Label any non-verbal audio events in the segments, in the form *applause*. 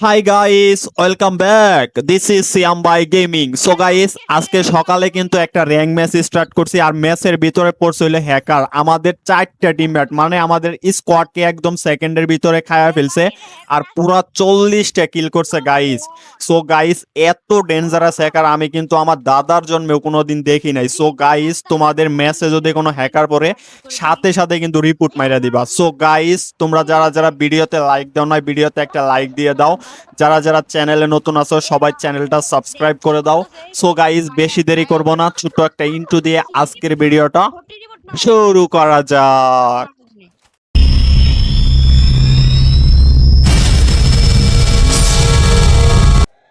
Hi guys welcome back this is Siam by gaming so guys আজকে সকালে কিন্তু একটা র্যাঙ্ক ম্যাচ স্টার্ট করছি আর ম্যাচের ভিতরে পড়ছে হইল হ্যাকার আমাদের চারটা টিমমেট মানে আমাদের স্কোয়াডকে একদম সেকেন্ডের ভিতরে খায়া ফেলছে আর পুরা চল্লিশটা কিল করছে গাইস সো গাইস এত ডেঞ্জারাস হ্যাকার আমি কিন্তু আমার দাদার জন্মেও কোনোদিন দেখি নাই। সো গাইস তোমাদের ম্যাচে যদি কোনো হ্যাকার পড়ে, সাথে সাথে কিন্তু রিপোর্ট মাইরা দিবা। সো গাইস তোমরা যারা যারা ভিডিওতে লাইক দাও না ভিডিওতে একটা লাইক দিয়ে দাও। যারা যারা চ্যানেলে নতুন আছো, সবাই চ্যানেলটা সাবস্ক্রাইব করে দাও। সো গাইস বেশি দেরি করব না, ছোট্ট একটা ইন্টু দিয়ে আজকের ভিডিওটা শুরু করা যাক।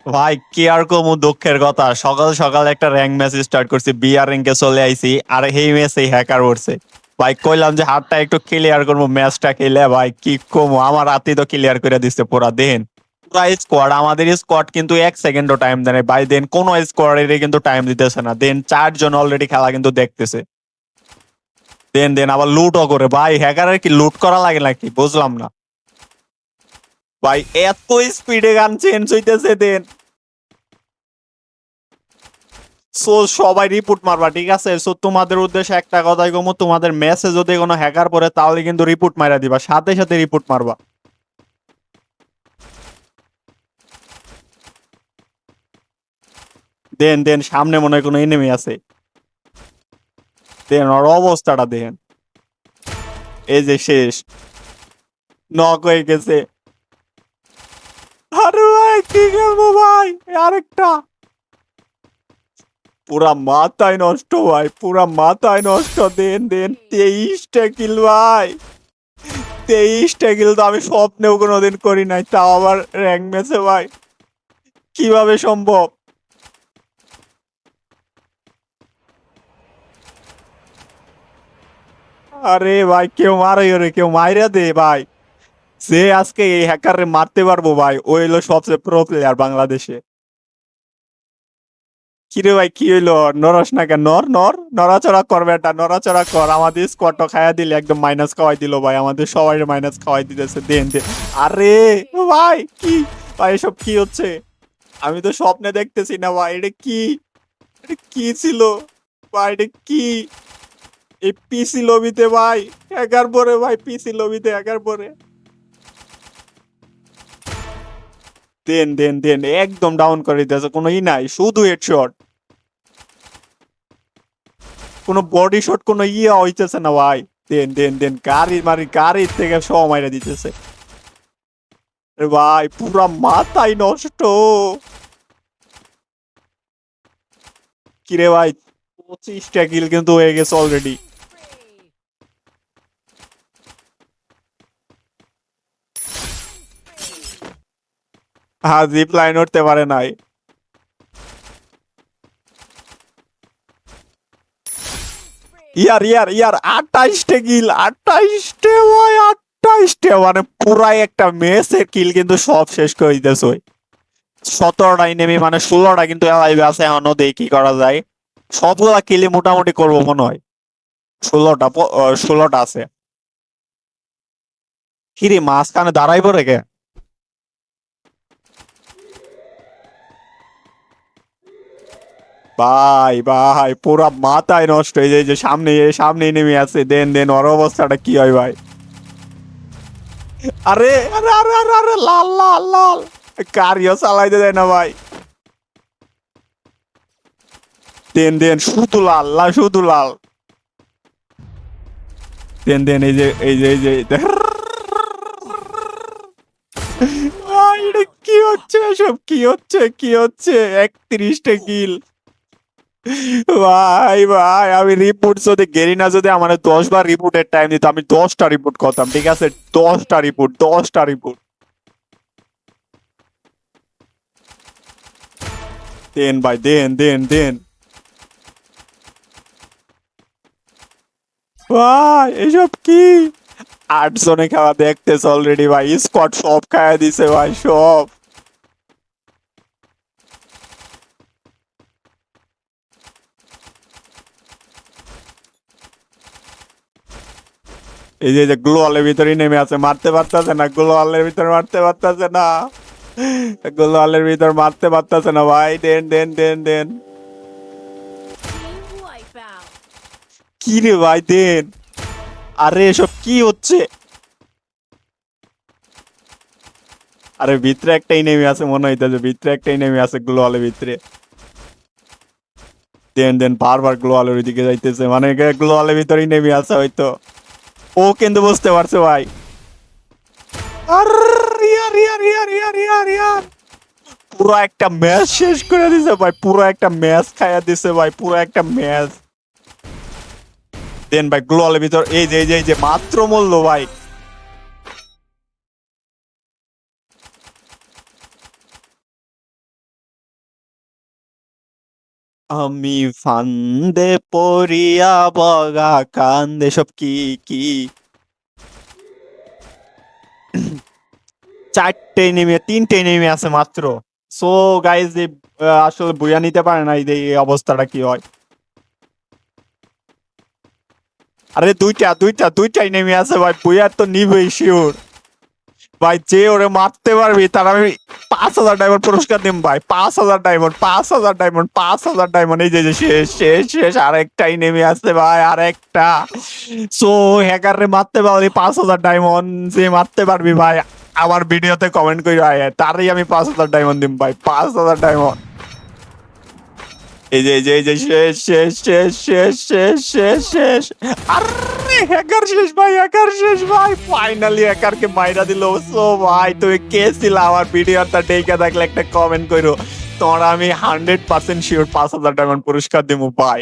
ভাই, কি আর কমু দুঃখের কথা? সকাল সকাল একটা র্যাঙ্ক ম্যাচ স্টার্ট করছি বিআর র্যাঙ্কে চলে আইছি, আর এই ম্যাচে হ্যাকার উঠছে। ভাই, কইলাম যে হাতটা একটু ক্লিয়ার করব ম্যাচটা খেলে, ভাই, কি কমু? আমার রাতে তো ক্লিয়ার করে দিচ্ছে পুরা দেন। পুরা স্কোয়াড আমাদের স্কোয়াড কিন্তু এক সেকেন্ডও টাইম দেয়। ভাই দেন কিন্তু টাইম দিতেছে না। দেন চারজন অলরেডি খেলা কিন্তু দেখতেছে। দেন দেন আবার লুটও করে। ভাই হ্যাকারের কি লুট করা লাগে নাকি? বুঝলাম না। ভাই, এত স্পিডে গান চেঞ্জ হইতেছে দেন সো সবাই রিপোর্ট মারবা, ঠিক আছে? সো তোমাদের উদ্দেশ্যে একটা কথাই কমো, তোমাদের ম্যাচে যদি কোনো হ্যাকার পড়ে, তাহলে কিন্তু রিপোর্ট মারা দিবা। সাথে সাথে রিপোর্ট মারবা। দেন দেন, সামনে মনে হয় কোনো এনিমি আছে। দেন, ওর অবস্থাটা দেন। এই যে শেষ। নক হয়ে গেছে। আরে ভাই, কি খেলব ভাই? আরেকটা। পুরা মাথায় নষ্ট ভাই, পুরা মাথায় নষ্ট। দেন দেন, তেইশটা কিল ভাই। তেইশটা কিল তো আমি স্বপ্নেও কোনোদিন করি নাই, তাও আবার র্যাঙ্ক ম্যাচে ভাই। কীভাবে সম্ভব? আরে ভাই, কেউ মারাই রে কেউ মাইরা দে ভাই। যে আজকে এই হ্যাকারে মারতে পারব ভাই, ও হলো সবচেয়ে প্রো প্লেয়ার বাংলাদেশে। কিরে ভাই, কি হইল? নরস না কেন? নর নর নড়াচড়া করবে এটা নড়াচড়া কর। আমাদের স্কোয়াডটা খাইয়া দিলে একদম মাইনাস খাওয়াই দিল ভাই, আমাদের সবাই মাইনাস খাওয়াই দিতেছে, দেন দেন। আরে ভাই, কি? ভাই, এসব কি হচ্ছে? আমি তো স্বপ্নে দেখতেছি না ভাই, এটা কি? এটা কি ছিল? ভাই, এটা কি? এই পিসি লবিতে ভাই একার পরে ভাই, পিসি লবিতে একার পরে দেন দেন দেন, একদম ডাউন করে দিতেছে, কোনো ই নাই, শুধু হেডশট কোনো বডি শট কোনো ইয়ে হইতেছে না ভাই। দেন দেন দেন, গাড়ি মারি, গাড়ির থেকে সব মাইরা দিতেছে। ভাই, পুরা মাথায় নষ্ট। কিরে ভাই, পঁচিশটা কিল কিন্তু হয়ে গেছে অলরেডি হ্যাঁ জিপ লাইন উঠতে পারে নাই। ইয়ার ইয়ার ইয়ার, আঠাইশটে কিল আঠাইশটে ভাই আঠাইশটে মানে পুরাই একটা মেসের কিল কিন্তু সব শেষ করে দিতেছে ওই। সতেরোটাই নেমে মানে ষোলোটা কিন্তু লাইভে আছে এখনও, দেখি কি করা যায়। সবগুলা কিলে মোটামুটি করব মনে হয়। ষোলোটা ষোলোটা আছে। কিরে, মাঝখানে দাঁড়াইবো রেখে ভাই ভাই, পুরা মাথায় নষ্ট হয়ে যায় যে সামনে সামনে নেমে আছে। দেন দেন, ওর অবস্থাটা কি হয় ভাই? আরে আরে আরে আরে লাল লাল লাল। কারিও চালাইতে দেয় না ভাই। দেন দেন, শুধু লাল লাল, শুধু লাল। দেন দেন, এই যে এই যে এই যে কি হচ্ছে এসব? কি হচ্ছে কি হচ্ছে? একত্রিশটা কিল। ভাই ভাই, আমি রিপোর্ট যদি গেরি না, যদি আমার দশ রিপোর্টের টাইম দিত, আমি দশটা রিপোর্ট করতাম, ঠিক আছে? দশটা রিপোর্ট দশটা রিপোর্ট দেন ভাই, দেন দেন দেন। ভাই, এসব কি? আট জনে খাওয়া দেখতেছে অলরেডি ভাই। স্কট সব খাওয়া দিছে, ভাই, সব। এই যে গ্লোয়ালের ভিতরে নেমে আছে, মারতে পারতেছে না গ্লোয়ালের ভিতরে মারতে পারতেছে না। গোলালের ভিতর মারতে পারতেছে না, ভাই, দেন দেন দেন দেন। কি রে ভাই, দেন। আরে, এসব কি হচ্ছে? আরে, ভিতরে একটা নেমে আছে, মনে হইতেছে ভিতরে একটা নেমে আছে গ্লোয়ালের ভিতরে। দেন দেন, বারবার গ্লোয়ালের ওইদিকে যাইতেছে মানে গ্লোয়ালের ভিতরেই নেমে আছে, হয়তো। ও কিন্তু বুঝতে পারছে ভাই। পুরো একটা ম্যাচ শেষ করে দিছে ভাই, পুরো একটা ম্যাচ খাইয়া দিছে ভাই, পুরো একটা ম্যাচ। দেন ভাই গ্লোয়ালের ভিতর এই যে এই যে, মাত্র মূল্য ভাই। আমি ফান্দে পড়িয়া বগা কান্দে সব কি কি? *clears throat* চারটে নেমে তিনটে নেমে আছে মাত্র। সো গাইজ আসলে বুয়া নিতে পারে না, এই অবস্থাটা কি হয়? আরে, দুইটা দুইটা দুইটাই নেমে আছে ভাই বুয়ার তো নিবেই শিওর ভাই যে ওরে মারতে পারবি তার আমি পাঁচ হাজার ডায়মন্ড পুরস্কার দিম ভাই পাঁচ হাজার ডায়মন্ড পাঁচ হাজার ডায়মন্ড পাঁচ হাজার ডায়মন্ড এই যে শেষ শেষ শেষ আরেকটাই নেমে আসছে ভাই আরেকটা সো হ্যাকার রে মারতে পারবি পাঁচ হাজার ডায়মন্ড যে মারতে পারবি ভাই আমার ভিডিওতে কমেন্ট করি ভাই তারই আমি পাঁচ হাজার ডায়মন্ড দিম ভাই পাঁচ হাজার ডায়মন্ড এই যে এই যে এই যে শেষ শেষ শেষ শেষ শেষ শেষ শেষ আরে হ্যাকার শেষ ভাই হ্যাকার শেষ ভাই। ফাইনালি হ্যাকারকে মাইরা দিল। সো ভাই, তুমি কে ছিল? আমার ভিডিওটা দেখে থাকলে একটা কমেন্ট করো তোমরা আমি হান্ড্রেড পার্সেন্ট শিওর পাঁচ হাজার টাকা পুরস্কার দিব ভাই।